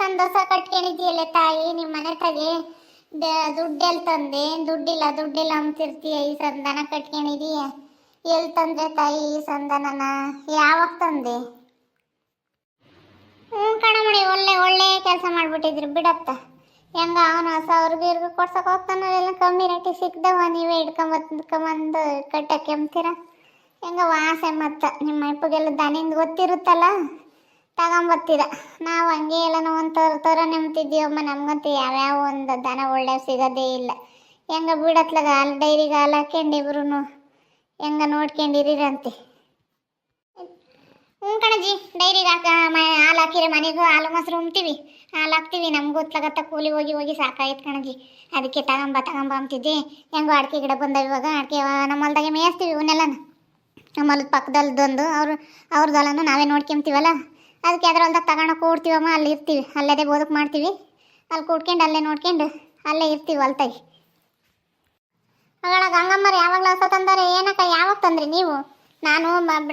ಸಂದೋಷ ಕಟ್ಕೊಂಡಿದ್ಯಲ್ಲ ತಾಯಿ ನಿಮ್ಮ ಮನೆ ತಾಗೆ ದುಡ್ಡೆಲ್ಲಿ ತಂದೆ, ದುಡ್ಡಿಲ್ಲ ದುಡ್ಡಿಲ್ಲ ಅಂತಿರ್ತೀಯ ಈ ಸಂಧಾನ ಕಟ್ಕೊಂಡಿದೀಯ ಎಲ್ಲಿ ತಂದೆ ತಾಯಿ ಈ ಸಂಧಾನನ ಯಾವಾಗ ತಂದೆ? ಹ್ಞೂ ಕಣಮಣಿ ಒಳ್ಳೆ ಒಳ್ಳೆ ಕೆಲಸ ಮಾಡ್ಬಿಟ್ಟಿದ್ರಿ, ಬಿಡತ್ತ. ಹೆಂಗ ಅವನು ಸಾವಿರ ಇವ್ರಿಗೆ ಕೊಡ್ಸಕ್ ಹೋಗ್ತಾನ ಎಲ್ಲ ಕಮ್ಮಿ ರೇಟಿಗೆ ಸಿಕ್ದವ ನೀವೇ ಹಿಡ್ಕೊಂಬತ್ಕೊಂಬಂದು ಕಟ್ಟಕ್ಕೆ ಅಂತೀರ? ಹೆಂಗ ವಾಸೆ ಮತ್ತ, ನಿಮ್ಮ ಅಪ್ಪಗೆಲ್ಲ ದನಿಂದ ಗೊತ್ತಿರುತ್ತಲ್ಲ? ತಗೊಂಬತ್ತೀರ ನಾವು ಹಂಗೆ ಎಲ್ಲ ಒಂದು ತರ ತರ ನೆಮ್ತಿದ್ದೀವಮ್ಮ, ನಮ್ಗಂತೂ ಯಾವ್ಯಾವ ಒಂದು ದನ ಒಳ್ಳೆ ಸಿಗೋದೇ ಇಲ್ಲ. ಹೆಂಗ ಬಿಡತ್ಲಾಗ ಹಾಲು ಡೈರಿಗೆ ಹಾಲು ಹಾಕ್ಯಂಡು ಇಬ್ರು ಹೆಂಗ ನೋಡ್ಕೊಂಡಿರಂತೆ ಹ್ಞೂ ಕಣಜಿ ಡೈರಿಗೆ ಹಾಕ ಹಾಲು ಹಾಕಿರಿ, ಮನೆಗೂ ಹಾಲು ಮೊಸರು ಉಮ್ತೀವಿ ಹಾಲು ಹಾಕ್ತೀವಿ, ನಮಗೂ ಗೊತ್ತಾಗತ್ತ ಕೂಲಿ ಹೋಗಿ ಹೋಗಿ ಸಾಕಾಯ್ತು ಕಣಜಿ. ಅದಕ್ಕೆ ತಗೊಂಬ ತಗೊಂಬ ಅಂತಿದ್ದೆ. ಹೆಂಗೋ ಅಡಿಕೆ ಗಿಡ ಬಂದವ ಇವಾಗ, ಅಡಿಕೆ ನಮ್ಮ ಹೊಲ್ದಾಗೆ ಮೇಯಿಸ್ತೀವಿ ಇವನ್ನೆಲ್ಲನ. ನಮ್ಮ ಹೊಲದ ಪಕ್ಕದಲ್ದೊಂದು ಅವ್ರು ಹೊಲನು ನಾವೇ ನೋಡ್ಕೊಂತೀವಲ್ಲ. ಅದಕ್ಕೆ ಅದ್ರ ಹೊಲ್ದಾಗ ತಗೊಂಡೋಗಿ ಕೂಡ್ತೀವಮ್ಮ, ಅಲ್ಲಿ ಇರ್ತೀವಿ. ಅಲ್ಲೇ ಬೋದಕ್ಕೆ ಮಾಡ್ತೀವಿ. ಅಲ್ಲಿ ಕೂಡ್ಕೊಂಡು, ಅಲ್ಲೇ ನೋಡ್ಕೊಂಡು, ಅಲ್ಲೇ ಇರ್ತೀವಿ ಹೊಲ್ತಾಗಿ. ಅಗಳ ಗಂಗಮ್ಮರು ಯಾವಾಗಲೂ ಹೊಸ ತಂದರೆ? ಏನಕ್ಕ, ಯಾವಾಗ ತಂದ್ರಿ ನೀವು? ನಾನು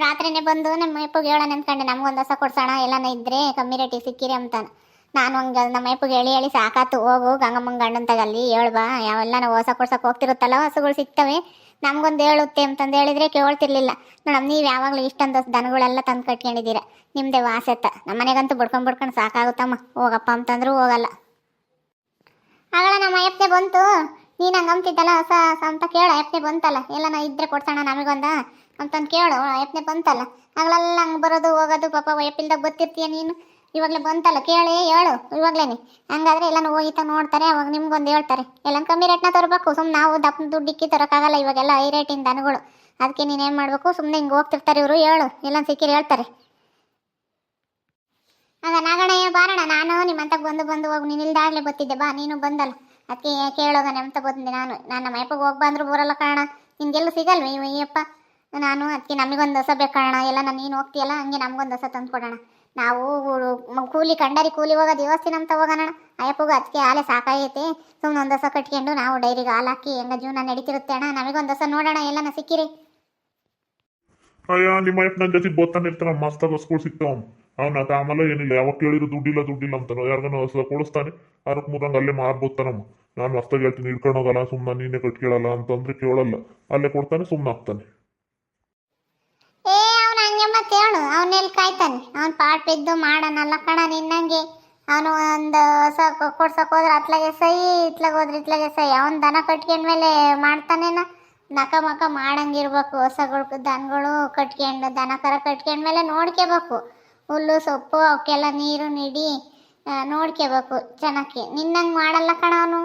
ರಾತ್ರಿನೇ ಬಂದು ನಮ್ಮ ಅಪ್ಪಗೆ ಹೇಳೋಣ ಅಂದ್ಕೊಂಡೆ. ನಮ್ಗೊಂದು ಹೊಸ ಕೊಡ್ಸೋಣ, ಎಲ್ಲನ ಇದ್ರೆ ಕಮ್ಮಿ ರೇಟಿಗೆ ಸಿಕ್ಕಿರಿ ಅಂತಾನೆ ನಾನು ಹಂಗೆ ನಮ್ಮ ಅಪ್ಪಗೆ ಹೇಳಿ ಹೇಳಿ ಸಾಕಾತು. ಹೋಗು ಗಂಗಮ್ಮನ ಗಂಡಂತಾಗಲ್ಲಿ ತಗಲ್ಲಿ ಹೇಳ್ಬಾ ಯಾವೆಲ್ಲ ನಾವು ಹೊಸ ಕೊಡ್ಸೋಕೆ ಹೋಗ್ತಿರುತ್ತಲ್ಲ, ಹಸುಗಳು ಸಿಗ್ತವೆ. ನಮ್ಗೊಂದು ಹೇಳುತ್ತೆ ಅಂತಂದು ಹೇಳಿದ್ರೆ ಕೇಳ್ತಿರ್ಲಿಲ್ಲ. ನೋಡಮ್, ನೀವು ಯಾವಾಗಲೂ ಇಷ್ಟೊಂದು ದನಗಳೆಲ್ಲ ತಂದು ಕಟ್ಕೊಂಡಿದ್ದೀರ. ನಿಮ್ಮದೇ ವಾಸೆತ್ತ ನಮ್ಮ ಮನೆಗಂತೂ ಬಡ್ಕೊಂಡು ಬಡ್ಕೊಂಡು ಸಾಕಾಗುತ್ತಮ್ಮ. ಹೋಗಪ್ಪ ಅಂತಂದ್ರೂ ಹೋಗಲ್ಲ. ಆಗಳ ನಮ್ಮ ಅಯ್ಯಪ್ಪನೆ ಬಂತು. ನೀನು ಹಂಗೆ ಅಂತಿದ್ದಲ್ಲ ಹೊಸ ಅಂತ ಕೇಳು. ಅಯ್ಯಪ್ಪನೆ ಬಂತಲ್ಲ? ಎಲ್ಲನ ಇದ್ರೆ ಕೊಡ್ಸೋಣ ನಮಗೊಂದ? ಅಂತಂದು ಕೇಳು. ಅಯ್ಯಪ್ಪನೆ ಬಂತಲ್ಲ? ಆಗ್ಲೆಲ್ಲ ಹಂಗೆ ಬರೋದು, ಹೋಗೋದು, ಪಾಪ ಅಯ್ಯಪ್ಪಿಲ್ದಾಗ ಬರ್ತಿರ್ತೀಯ ನೀನು? ಇವಾಗಲೇ ಬಂತಲ್ಲ, ಕೇಳಿ, ಹೇಳು, ಇವಾಗ್ಲೇನೆ. ಹಂಗಾದ್ರೆ ಹೋಗಿ ಹೋಗಿತ್ತ ನೋಡ್ತಾರೆ, ಅವಾಗ ನಿಮ್ಗೊಂದು ಹೇಳ್ತಾರೆ. ಎಲ್ಲ ಕಮ್ಮಿ ರೇಟ್ನ ತರಬೇಕು ಸುಮ್ಮನೆ ನಾವು ದಪ್ಪ ದುಡ್ಡಿಕ್ಕಿ ತರೋಕ್ಕಾಗಲ್ಲ ಇವಾಗೆಲ್ಲ ಹೈ ರೇಟಿನ ದನಗಳು ಅದಕ್ಕೆ ನೀನೇನು ಮಾಡಬೇಕು ಸುಮ್ಮನೆ ಹಿಂಗೆ ಹೋಗ್ತಿರ್ತಾರೆ ಇವರು, ಹೇಳು, ಎಲ್ಲ ಸಿಕ್ಕಿರಿ ಹೇಳ್ತಾರೆ. ಆಗ ನಾಗಣ್ಣ ಬಾರಣ ನಾನು ನಿಮ್ಮಂತ ಬಂದು ಬಂದು ಹೋಗಿ, ನೀನು ಇಲ್ದಾಗಲೇ ಬತ್ತಿದ್ದೆ ಬಾ, ನೀನು ಬಂದಲ್ಲ. ಅದಕ್ಕೆ ಕೇಳೋಗ ಅಂತ ಬಂದೆ ನಾನು. ನಾನು ನಮ್ಮ ಹೋಗಿ ಬಂದ್ರು ಬರಲ್ಲ ಕಾರಣ ನಿನ್ಗೆಲ್ಲೂ ಸಿಗಲ್ವ ಇವ ಅಯ್ಯಪ್ಪ ನಾನು, ಅದಕ್ಕೆ ನಮಗೊಂದು ಹೊಸ ಬೇಕು ಕಾರಣ ಎಲ್ಲ ನಾನು ನೀನು ಹೋಗ್ತೀಯಲ್ಲ, ಹಂಗೆ ನಮಗೊಂದು ಹೊಸ ತಂದು ಕೊಡೋಣ ನಾವು ಕೂಲಿ ಕಂಡರಿ ಕೂಲಿ ಹೋಗ ದೇವಸ್ಥಾನ ನಮ್ಮ ಹೋಗೋಣ ಅಯ್ಯಪ್ಪಗೂ ಅದಕ್ಕೆ ಹಾಲೆ ಸಾಕಾಗೈತೆ. ಸುಮ್ಮನೆ ಒಂದು ಹೊಸ ಕಟ್ಕೊಂಡು ನಾವು ಡೈರಿಗೆ ಹಾಲು ಹಾಕಿ ಹೆಂಗ ಜೀವನ ನಡೀತಿರುತ್ತೆ ಅಣ್ಣ. ನಮಗೊಂದು ಹೊಸ ನೋಡೋಣ. ಎಲ್ಲನ ಸಿಕ್ಕಿರಿ. ಅಯ್ಯ, ನಿಮ್ಮ ಅಯ್ಯಪ್ಪ ನನ್ನ ಜೊತೆ ಬೋತಾನೆ ಇರ್ತಾನ. ಮಸ್ತ ಹೊಸ್ಗಳು ಸಿಗ್ತಾವ ಅವ್ನ. ಅದ ಆಮೇಲೆ ಏನಿಲ್ಲ. ಯಾವಾಗ ಕೇಳಿದ್ರು ದುಡ್ಡಿಲ್ಲ ದುಡ್ಡಿಲ್ಲ ಅಂತಾನ. ಯಾರಿಗಾನ ಹೊಸ ಕೊಡಿಸ್ತಾನೆ. ಅದಕ್ಕೆ ಮೂರಂಗ ಅಲ್ಲೇ ಮಾರ್ಬೋತಾನಮ್ಮ ನಾನು ಮಸ್ತಾಗಿ ಹೇಳ್ತೀನಿ ಹಿಡ್ಕೊಂಡೋಗಲ್ಲ ಸುಮ್ಮನೆ ನೀನೇ ಕಟ್ಕೇಳಲ್ಲ ಅಂತಂದ್ರೆ ಕೇಳಲ್ಲ. ಅಲ್ಲೇ ಕೊಡ್ತಾನೆ ಸುಮ್ಮನೆ ಆಗ್ತಾನೆ ಏ ಅವನು ಹಂಗೆ ಮತ್ತೆ ಹೇಳು ಅವನೆಲ್ಲಿ ಕಾಯ್ತಾನೆ? ಅವ್ನು ಪಾಟ್ ಬಿದ್ದು ಮಾಡನಲ್ಲ ಕಣ ನಿನ್ನಂಗೆ. ಅವನು ಒಂದು ಹೊಸ ಕೊಡ್ಸಕ್ಕೆ ಕೊಡ್ಸಕ್ ಹೋದ್ರೆ ಅತ್ಲಾಗೆ ಸೈ, ಇತ್ಲಾಗ ಹೋದ್ರೆ ಇತ್ಲಾಗೆ ಸೈ. ಅವ್ನು ದನ ಕಟ್ಕೊಂಡ್ಮೇಲೆ ಮಾಡ್ತಾನೇನ? ನಕ ಮಕ ಮಾಡಂಗಿರ್ಬೇಕು. ಹೊಸಗಳು ದನಗಳು ಕಟ್ಕೊಂಡು, ದನ ಕರ ಕಟ್ಕೊಂಡ್ಮೇಲೆ ನೋಡ್ಕೋಬೇಕು. ಹುಲ್ಲು, ಸೊಪ್ಪು, ಅವಕ್ಕೆಲ್ಲ ನೀರು ನೀಡಿ ನೋಡ್ಕೋಬೇಕು ಚೆನ್ನಾಗಿ ನಿನ್ನಂಗೆ ಮಾಡಲ್ಲ ಕಣ ಅವನು?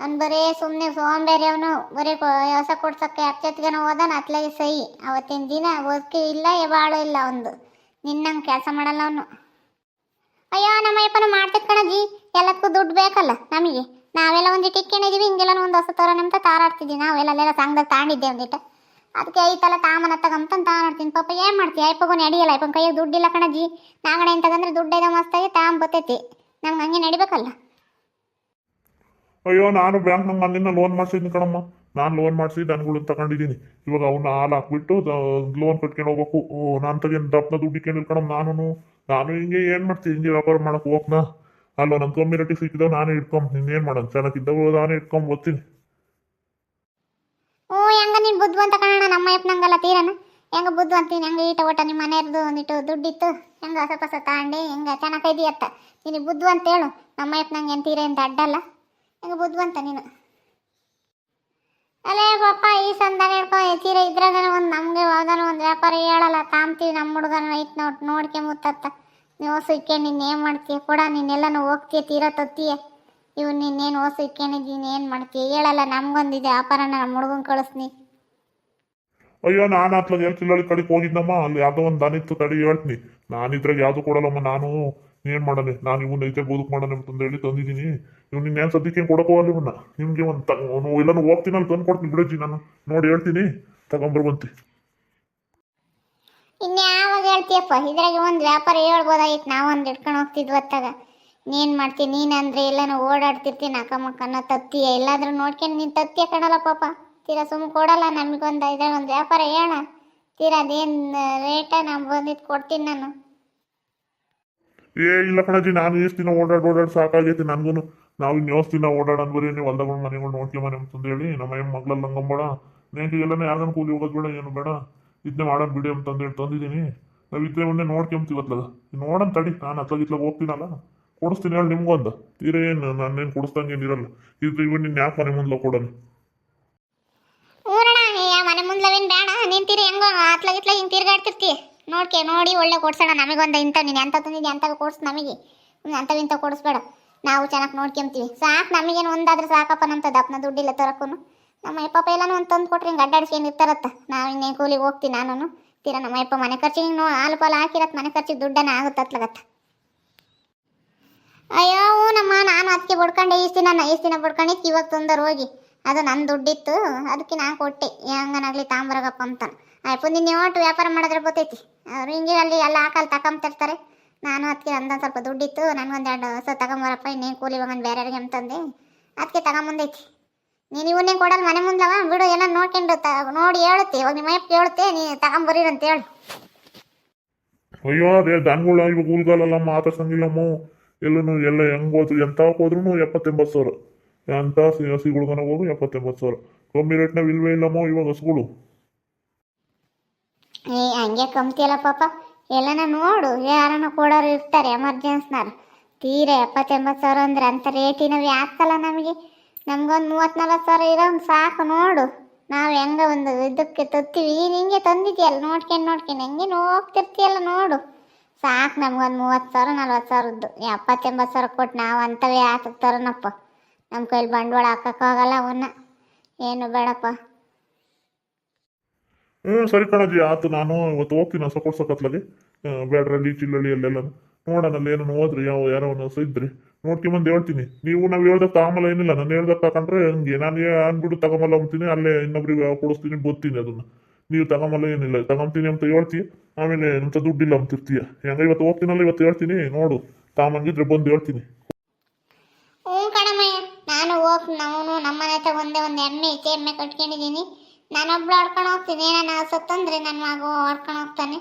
ಅವ್ನು ಬರೀ ಸುಮ್ಮನೆ ಸೋಂಬೇರಿ ಅವನು ಬರೀ ಹೊಸ ಕೊಡ್ಸಕ್ಕೆ ಅಚ್ಚತ್ಗೆನ ಹೋದಾನ ಅತ್ಲಾಗೆ ಸೈ. ಅವತ್ತಿನ ದಿನ ಓದ್ಕೆ ಇಲ್ಲ ಬಾಳು ಇಲ್ಲ ಒಂದು. ನಿನ್ನಂಗೆ ಕೆಲಸ ಮಾಡಲ್ಲ ಅವನು. ಅಯ್ಯೋ ನಮ್ಮ ಅಯ್ಯಪ್ಪನ ಮಾಡ್ತಿದ್ ಕಣಜಿ ಎಲ್ಲದಕ್ಕೂ ದುಡ್ಡು ಬೇಕಲ್ಲ ನಮಗೆ. ನಾವೆಲ್ಲ ಒಂದು ಇಟ್ಕೊಂಡಿದೀವಿ ಹಿಂಗೆಲ್ಲ ಒಂದು ಹೊಸ ಥರ ತಾರಾಡ್ತಿದ್ದೀವಿ ತಾರಾಡ್ತಿದ್ವಿ. ನಾವೆಲ್ಲ ಅಲ್ಲೆಲ್ಲ ಸಂಘದಾಗ ತಾಂಡಿದ್ದೆ ಒಂದಿಟ್ಟು ಅದಕ್ಕೆ ಐತಲ್ಲ ತಾಮನ ತಗಂತ ತಾನಾಡ್ತೀನಿ. ಪಾಪ ಏನು ಮಾಡ್ತೀಯ ಅಯ್ಯಪ್ಪಗೂ ನಡೆಯಲ್ಲ ಅಯ್ಯಪ್ಪನ ಕೈಯಾಗ ದುಡ್ಡಿಲ್ಲ ಕಣಜಿ ನಾಗಣೆ ತಗಂದ್ರೆ ದುಡ್ಡು ತಾಮ್ ಬತ್ತೈತಿ. ನಮ್ಗೆ ಹಂಗೆ ನಡಿಬೇಕಲ್ಲ. ಅಯ್ಯೋ, ನಾನು ಬ್ಯಾಂಕ್ ನಂಗೆ ಅಂದಿನ ಲೋನ್ ಮಾಡ್ಸಿದ್ದೀನಿ ಕಣಮ್ಮ. ನಾನು ಲೋನ್ ಮಾಡಿಸಿ ದನಗಳನ್ನ ತಗೊಂಡಿದ್ದೀನಿ. ಇವಾಗ ಅವನ್ನ ಹಾಲು ಹಾಕ್ಬಿಟ್ಟು ಲೋನ್ ಕಟ್ಕೊಂಡು ಹೋಗ್ಬೇಕು. ನಾನು ತಗೇನು ದಪ್ಪನ ದುಡ್ಡು ಇಟ್ಕೊಂಡಿಲ್ಲ ಕಣಮ್ಮ ನಾನು ನಾನು ಹಿಂಗೆ ಏನು ಮಾಡ್ತೀನಿ ಹಿಂಗೆ ವ್ಯಾಪಾರ ಮಾಡಕ್ಕೆ ಹೋಗ್ನಾ. ಅಲ್ಲ ನನ್ನ ಕಮ್ಮಿ ರೇಟಿಗೆ ಸಿಕ್ಕಿದಾವ ನಾನೇ ಇಟ್ಕೊಂಬ ಇನ್ನೇನು ಮಾಡೋಣ ಚೆನ್ನಾಗಿದ್ದವು ನಾನೇ ಇಟ್ಕೊಂಬ ಓದ್ತೀನಿ. ಓ ಹೆಂಗ ನೀನು ಅಂತ ಕಾಣೋಣ ನಮ್ಮ ಅಯ್ಯಪ್ಪನಂಗಲ್ಲ ತೀರನ? ಹೆಂಗ ಬುದ್ಧಿವಂತೀನಿ? ಹೆಂಗ ಈಟ ಒಟ್ಟ ನಿಮ್ಮ ಮನೆಯವ್ರದ್ದು ಒಂದಿಟ್ಟು ದುಡ್ಡಿತ್ತು? ಹೆಂಗ ಹೊಸ ಹೊಸ ತಗೊಂಡೆ ಹೆಂಗ ಚೆನ್ನಾಗೈದಿ ಅತ್ತ ನೀನು ಬುದ್ಧಿವಂತ ಹೇಳು. ನಮ್ಮ ಅಯ್ಯಪ್ಪನಂಗೆ ಏನು ತೀರ ಅಂತ ಅಡ್ಡಲ್ಲ. ಹೆಂಗ ಬುದ್ಧಿವಂತ ನೀನು? ಅಲ್ಲೇ ಪಾಪ, ಈ ಸಂಧಾನ ಹೇಳ್ಕೊ ತೀರ ಇದ್ರಾಗ ಒಂದು ನಮಗೆ ಯಾವ್ದಾನ ಒಂದು ವ್ಯಾಪಾರ ಹೇಳಲ್ಲ. ತಾಂಬ್ತೀವಿ ನಮ್ಮ ಹುಡುಗನ ಐತ್ ನೋಟ್ ನೋಡ್ಕೆ ಮುತ್ತತ್ತ. ನೀವು ಹೊಸ ನೀನ್ ಏನು ಮಾಡ್ತೀಯ? ಕೂಡ ನೀನೆಲ್ಲನೂ ಹೋಗ್ತೀಯ, ತೀರ ತತ್ತೀಯ? ಇವ್ ನೀನೇನು ಹೊಸ ಇಕ್ಕೊಂಡಿದ್ದೀನಿ ಏನು ಮಾಡ್ತೀಯ? ಹೇಳಲ್ಲ, ನಮ್ಗೊಂದಿದೆ ವ್ಯಾಪಾರನ ನಮ್ಮ ಹುಡುಗನ್ ಕಳಿಸ್ನಿ. ಅಯ್ಯೋ, ನಾನು ಎಲ್ಲಿ ಕಿಲ್ಲಳಿ ಕಡೆಗೆ ಹೋಗಿದ್ದಮ್ಮ ಅಲ್ಲಿ ಯಾವುದೋ ಒಂದು ದನಿತ್ತು ತಡಿ ಹೇಳ್ತೀನಿ. ನಾನು ಇದ್ರಾಗ ಯಾವುದು ಕೊಡಲ್ಲಮ್ಮ, ನಾನು ಏನು ಮಾಡನೆ ನಾನು ಇವನ್ನ ಐತೆ ಬದುಕು ಮಾಡನೆ ಅಂತಂದು ಹೇಳಿ ತಂದಿದ್ದೀನಿ. ಇವ್ನು ಏನ್ ಸದ್ಯಕ್ಕೆ ಕೊಡಕೋವಲ್ಲ ಇವನ್ನ ನಿಮಗೆ ಒಂದು ತ ಎಲ್ಲಾನು ಹೋಗ್ತೀನಿ, ಅಲ್ಲಿ ತಂದು ಕೊಡ್ತೀನಿ ಬಿಡಜ್ಜಿ ನಾನು. ನೋಡಿ ಹೇಳ್ತೀನಿ. ತಗೊಂಬರ್ಬಂತಿ ಇನ್ಯಾವಾಗ ಹೇಳ್ತೀಯಪ್ಪ? ಇದ್ರಾಗೆ ಒಂದು ವ್ಯಾಪಾರ ಹೇಳ್ಬೋದಾಗಿತ್ತು. ನಾವೊಂದು ಇಟ್ಕೊಂಡು ಹೋಗ್ತಿದ್ವಿ ಹೊತ್ತಾಗ. ನೀನು ಮಾಡ್ತೀನಿ ನೀನಂದ್ರೆ ಎಲ್ಲಾನು ಓಡಾಡ್ತಿರ್ತೀನಿ ಅಕ್ಕಮಕ್ಕನ ತತ್ತಿಯ ಎಲ್ಲಾದ್ರೂ ನೋಡ್ಕೊಂಡು ನೀನು ತತ್ತಿಯ ಕಣಲ್ಲ ಪಾಪ. ತೀರಾ ಸುಮ್ ಕೊಡಲ್ಲ ನಮಗೊಂದು ಇದ್ರಾಗ ಒಂದು ವ್ಯಾಪಾರ ಹೇಳ. ತೀರಾ ಅದೇನು, ರೇಟ ನಾನು ಬಂದಿದ್ದು ಕೊಡ್ತೀನಿ ನಾನು. ಏ, ಇಲ್ಲ ಕಣಜಿ ನಾನು ಎಷ್ಟು ದಿನ ಓಡಾಡ್ ಓಡಾಡ್ ಸಾಕಾಗೈತಿ ನನ್ಗೂ ನಾವು ಇನ್ನು ದಿನ ಓಡಾಡನ್ ಬರೀ ನೀವು ಹೊಲ್ದಾಗ ಮನೆಗಳು ನೋಡ್ಕೊಂಬ ಅಂತ ಹೇಳಿ ನಮ್ಮ ಅಯ್ಯ ಮಗ್ಳಲ್ಲಿ ನಂಗಂಬೇಡ ನೆಂಗೆ ಎಲ್ಲನೇ ಯಾರನ್ನ ಕೂಲಿ ಹೋಗೋದು ಬೇಡ, ಏನು ಬೇಡ. ಇದನ್ನೇ ಮಾಡೋಣ ಬಿಡಿ ಅಂತಂದೇಳಿ ತಂದಿದ್ದೀನಿ. ನಾವು ಇದ್ರೆ ಒಂದೇ ನೋಡ್ಕೊಂತೀವತ್ಲಾಗ ನೋಡೋಣ ತಡಿ, ನಾನು ಅತ್ಲಾಗ ಇತ್ಲಾಗ ಹೋಗ್ತೀನಲ್ಲ. ಕೊಡಿಸ್ತೀನಿ ಹೇಳಿ ನಿಮ್ಗೊಂದು ತೀರೇನು ನಾನೇನು ಕೊಡಿಸ್ದಂಗೆ ಏನಿರಲ್ಲ ಇದ್ರೆ ಇವನ್ ನಿನ್ನ ಯಾಕೆ ಮನೆ ಮುಂದೆ ಕೊಡೋಣ ಊರಣ ಮನೆ ಮುಂದ್ಲವೇನು ಬೇಡ ನಿಂತೀರಿ ಹೆಂಗೋ ಅತ್ಲಾಗ ಇತ್ಲಾಗ ಹಿಂಗೆ ತಿರ್ಗಾಡ್ತಿರ್ತಿ. ನೋಡ್ಕೆ, ನೋಡಿ ಒಳ್ಳೆ ಕೊಡ್ಸೋಣ ನಮಗೊಂದು ಇಂಥ ನೀನು ಎಂಥ ತಂದಿದ್ದೆ ಅಂತ ಕೊಡ್ಸು ನಮಗೆ. ಅಂಥವು ಇಂಥ ಕೊಡಿಸ್ಬೇಡ. ನಾವು ಚೆನ್ನಾಗಿ ನೋಡ್ಕೊಂತೀವಿ ಸಾಕು, ನಮಗೇನು ಒಂದಾದ್ರೆ ಸಾಕಪ್ಪ ನಮ್ಮ ದಪ್ಪನ ದುಡ್ಡಿಲ್ಲ ತರಕ್ಕೂ ನಮ್ಮ ಅಪ್ಪಪ್ಪ ಎಲ್ಲಾನು ಒಂದು ತಂದು ಕೊಟ್ರೆ ಹಿಂಗೆ ಅಡ್ಡಾಡ್ಸ್ಕೊಂಡು ಇರ್ತಾರತ್ತ? ನಾವು ಇನ್ನೇ ಕೂಲಿಗೆ ಹೋಗ್ತೀನಿ ನಾನು ತೀರ ನಮ್ಮ ಅಪ್ಪ ಮನೆ ಖರ್ಚಿಗೆ ನೋ ಹಾಲು ಪಾಲು ಹಾಕಿರತ್ತೆ ಮನೆ ಖರ್ಚಿಗೆ ದುಡ್ಡನ್ನ ಆಗುತ್ತತ್ಲಗತ್ತ. ಅಯ್ಯೋ ನಮ್ಮ ನಾನು ಅದಕ್ಕೆ ಬಡ್ಕೊಂಡೆ ಇಷ್ಟು ದಿನ ಇಷ್ಟು ದಿನ ಬಡ್ಕೊಂಡಿತ್ತು ಇವಾಗ ತೊಂದರೆ ಹೋಗಿ. ಅದು ನನ್ನ ದುಡ್ಡಿತ್ತು, ಅದಕ್ಕೆ ನಾನು ಕೊಟ್ಟೆ. ಹೆಂಗನಾಗ್ಲಿ ತಾಂಬರಗಪ್ಪ ಅಂತ ಅಯ್ಯಪ್ಪ ನಿನ್ನೆ ಒಟ್ಟು ವ್ಯಾಪಾರ ಮಾಡಿದ್ರೆ ಗೊತ್ತೈತಿ. ಅವ್ರು ಹಿಂಗೆ ಅಲ್ಲಿ ಎಲ್ಲ ಹಾಕಲ್ಲಿ ತಗೊಂತಿರ್ತಾರೆ ನಾನು ಅದಕ್ಕೆ ಅಂದ ಸ್ವಲ್ಪ ದುಡ್ಡಿತ್ತು. ನನಗೊಂದು ಎರಡು ಹೊಸ ತಗೊಂಬರಪ್ಪ, ಇನ್ನೇನು ಕೂಲಿ ಬೇರೆ ಬೇರೆಯವ್ರಿಗೆ ಅಂತಂದೆ ಅದಕ್ಕೆ ತಗೊಂಬಂದೈತಿ. ನೀನು ಇವನ್ನೇ ಕೊಡಲ್ಲ, ಮನೆ ಮುಂದವ ಬಿಡು, ಎಲ್ಲ ನೋಡ್ಕೊಂಡು ತ, ನೋಡಿ ಹೇಳುತ್ತೆ. ಇವಾಗ ನಿಮ್ಮ ಅಯ್ಯಪ್ಪ ಹೇಳುತ್ತೆ ನೀ ತಗೊಂಬರೀ ಅಂತ ಹೇಳು. ಅಯ್ಯೋ, ಅದೇ ದನಗಳ ಇವಾಗ ಉಲ್ಗಾಲಲ್ಲ ಮಾತಾಡ್ಸಂಗಿಲ್ಲಮ್ಮ. ಎಲ್ಲೂ ಎಲ್ಲ ಹೆಂಗ್ ಹೋದ್ರು ಎಂತ ಹೋದ್ರು ಎಪ್ಪತ್ತೆಂಬತ್ತು ಸಾವಿರ. ಎಂತ ಹಸಿ ಹಸಿಗಳ್ಗನ ಹೋಗು ಎಪ್ಪತ್ತೆಂಬತ್ತು ಸಾವಿರ. ಕಮ್ಮಿ ರೇಟ್ನಾಗ ಇಲ್ವೇ ಇಲ್ಲಮ್ಮ ಇವಾಗ ಹಸುಗಳು. ಏ, ಹಂಗೆ ಕಮ್ತಿಯಲ್ಲ ಪಾಪ. ಎಲ್ಲನ ನೋಡು ಯಾರನ್ನ ಕೊಡೋರು ಇರ್ತಾರೆ ಎಮರ್ಜೆನ್ಸ್ನಾರು ತೀರ ಎಪ್ಪತ್ತೆಂಬತ್ತು ಸಾವಿರ ಅಂದ್ರೆ ಅಂಥ ರೇಟಿನ ಯಾಕಲ್ಲ ನಮಗೆ? ನಮ್ಗೊಂದು ಮೂವತ್ತು ನಲ್ವತ್ತು ಸಾವಿರ ಇರೋನ್ ಸಾಕು, ನೋಡು. ನಾವು ಹೆಂಗೆ ಒಂದು ಇದಕ್ಕೆ ತತ್ತೀವಿ ನೀನು ಹಿಂಗೆ ತಂದಿದ್ಯಲ್ಲ ನೋಡ್ಕೊಂಡು ನೋಡ್ಕೊಂಡು ಹೆಂಗೆ ಹೋಗ್ತಿರ್ತೀಯಲ್ಲ, ನೋಡು. ಸಾಕು ನಮ್ಗೊಂದು ಮೂವತ್ತು ಸಾವಿರ, ನಲ್ವತ್ತು ಸಾವಿರದ್ದು. ಎಪ್ಪತ್ತೆಂಬತ್ತು ಸಾವಿರ ಕೊಟ್ಟು ನಾವು ಅಂಥವೇ ಹಾಕ್ತಾರನಪ್ಪ ನಮ್ಮ ಕೈಲಿ ಬಂಡವಾಳ ಹಾಕೋಕ್ಕಾಗಲ್ಲ ಅವನ್ನ. ಏನು ಬೇಡಪ್ಪ. ಹ್ಞೂ ಸರಿ ಕಣಜ್ಜಿ ಆತು ನಾನು ಇವತ್ತು ಹೋಗ್ತೀನಿ ಹೊಸ ಕೊಡ್ಸಕತ್ಲಾಗೆ ಬೇಡ್ರಲ್ಲಿ ಚಿಲ್ಲಳ್ಳಿ ಅಲ್ಲೆಲ್ಲ ನೋಡೋಣ ಏನೋ ಹೋದ್ರಿ, ಯಾವ, ಯಾರೋ ಸಹ ಇದ್ರಿ. ನೋಡ್ಕೊಂಬಂದು ಹೇಳ್ತೀನಿ. ನೀವು ನಾವು ಹೇಳ್ದಕ್ಕೆ ತಗೊಂಬಲ್ಲ ಏನಿಲ್ಲ. ನಾನು ಹೇಳ್ದಕ್ಕೆ ತಗೊಂಡ್ರೆ ಹಂಗೆ. ನಾನು ಅಂದ್ಬಿಟ್ಟು ತಗೊಂಬಲ್ಲ ಅಂತೀನಿ, ಅಲ್ಲೇ ಇನ್ನೊಬ್ರಿಗೆ ಕೊಡಿಸ್ತೀನಿ, ಗೊತ್ತೀನಿ ಅದನ್ನ. ನೀವು ತಗೊಂಬಲ್ಲ ಏನಿಲ್ಲ. ತಗೊಂತೀನಿ ಅಂತ ಹೇಳ್ತೀಯ ಆಮೇಲೆ ಎಂತ ದುಡ್ಡಿಲ್ಲ ಅಂತಿರ್ತೀಯ. ಹೆಂಗ ಇವತ್ತು ಹೋಗ್ತೀನಲ್ಲ, ಇವತ್ತು ಹೇಳ್ತೀನಿ. ನೋಡು, ತಾಮಂಗಿದ್ರೆ ಬಂದು ಹೇಳ್ತೀನಿ. ನಾನು ಹೋಗಿ ನಾವು ನಮ್ಮನೆ ಒಂದೇ ಒಂದು ಎಮ್ಮೆ ಐತೆ ಎಮ್ಮೆ ಕಟ್ಕೊಂಡಿದ್ದೀನಿ. ನಾನೊಬ್ಳು ಆಡ್ಕೊಂಡು ಹೋಗ್ತೀನಿ ಏನಾನ ಸತ್ತಂದ್ರೆ ನನ್ನ ಮಗು ಆಡ್ಕೊಂಡು ಹೋಗ್ತಾನೆ.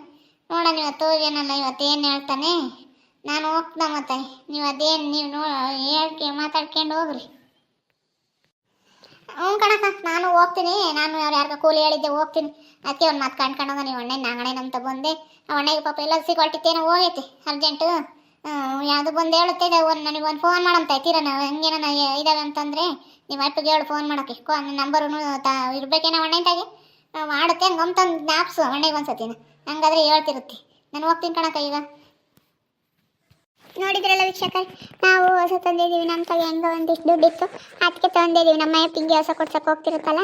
ನೋಡೋಣ ಇವತ್ತು ಏನಲ್ಲ ಇವತ್ತು ಏನು ಹೇಳ್ತಾನೆ? ನಾನು ಹೋಗ್ತಾ ಮತ್ತೆ. ನೀವು ಅದೇನು, ನೀವು ನೋ, ಹೇಳ್ಕೆ, ಮಾತಾಡ್ಕೊಂಡು ಹೋಗ್ರಿ. ಹ್ಞೂ ಕಣಕ್ಕ, ನಾನು ಹೋಗ್ತೀನಿ. ನಾನು ಅವ್ರು ಯಾರಿಗೋ ಕೂಲಿ ಹೇಳಿದ್ದೆ, ಹೋಗ್ತೀನಿ. ಅದಕ್ಕೆ ಒಂದು ಮಾತು ಕಂಡ್ಕೊಂಡು ಹೋಗ, ನೀವು ಅಣ್ಣೆ ನಾಗಣೆ ಅಂತ ಬಂದೆ. ಆ ಅಣ್ಣಗೆ ಪಾಪ ಎಲ್ಲ ಸಿಕ್ಕೊಟ್ಟಿತ್ತೇನೋ ಹೋಗೈತಿ ಅರ್ಜೆಂಟು ಯಾವುದು ಬಂದು ಹೇಳುತ್ತೆ ಒಂದು ನನಗೆ ಒಂದು ಫೋನ್ ಮಾಡಂತ ತೀರ ನಾವು ಹೆಂಗೇನ ಇದಾವೆ ಅಂತಂದರೆ. ನಿಮ್ಮ ಅಪ್ಪಗೆ ಹೇಳು ಫೋನ್ ಮಾಡೋಕೆ ಕೋ ನಂಬರು ತಾ, ಇರಬೇಕೇನೋ ಅಣ್ಣೆಂತಾಗೆ ಮಾಡುತ್ತೆ, ಹಂಗೆ ತಂದು ಜ್ಞಾಪಿಸು ಅಣ್ಣಗೆ ಒಂದು ಸತಿನ ಹಂಗಾದ್ರೆ ಹೇಳ್ತಿರುತ್ತೆ. ನಾನು ಹೋಗ್ತೀನಿ ಕಣಕ್ಕ ಈಗ. ನೋಡಿದ್ರಲ್ಲ ವೀಕ್ಷಕರೇ ನಾವು ಹೊಸ ತಂದಿದ್ದೀವಿ. ನಮ್ಮ ಕೈ ಹೆಂಗೋ ಒಂದಿಷ್ಟು ದುಡ್ಡಿತ್ತು. ಅದಕ್ಕೆ ತಂದಿದ್ದೀವಿ ನಮ್ಮ ಪಿಂಗಿ ಹೊಸ ಕೊಡ್ಸೋಕೆ ಹೋಗ್ತಿರುತ್ತಲ್ಲ?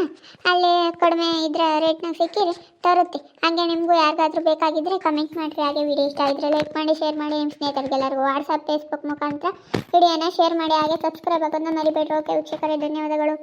ಅಲ್ಲಿ ಕಡಿಮೆ ಇದ್ರ ರೇಟ್ನಾಗ ಸಿಕ್ಕಿರಿ, ತರುತ್ತೆ. ಹಾಗೆ ನಿಮಗೂ ಯಾರಿಗಾದ್ರೂ ಬೇಕಾಗಿದ್ದರೆ ಕಮೆಂಟ್ ಮಾಡಿರಿ. ಹಾಗೆ ವಿಡಿಯೋ ಇಷ್ಟ ಆಗಿದ್ರೆ ಲೈಕ್ ಮಾಡಿ ಶೇರ್ ಮಾಡಿ. ನಿಮ್ಮ ಸ್ನೇಹಿತರಿಗೆಲ್ಲರಿಗೂ ವಾಟ್ಸಪ್ ಫೇಸ್ಬುಕ್ ಮುಖಾಂತರ ವಿಡಿಯೋನ ಶೇರ್ ಮಾಡಿ. ಹಾಗೆ ಸಬ್ಸ್ಕ್ರೈಬ್ ಆಗೋದನ್ನ ಮರಿಬೇಡ್ರಿ. ಓಕೆ ವೀಕ್ಷಕರೇ, ಧನ್ಯವಾದಗಳು.